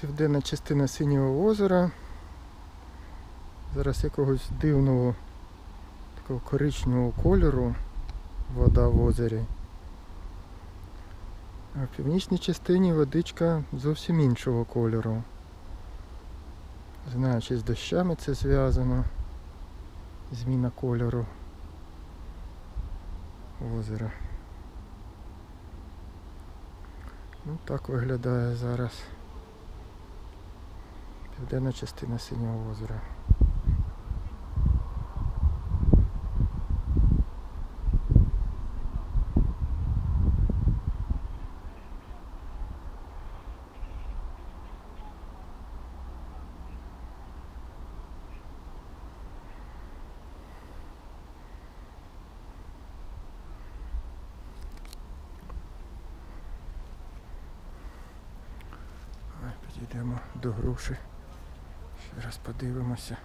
Південна частина синього озера. Зараз якогось дивного такого коричневого кольору вода в озері. А в північній частині водичка зовсім іншого кольору. Знаю, чи з дощами це зв'язано. Зміна кольору озера. Ну так виглядає зараз південна частина синього озера. Підійдемо до груші. Ще раз подивимося.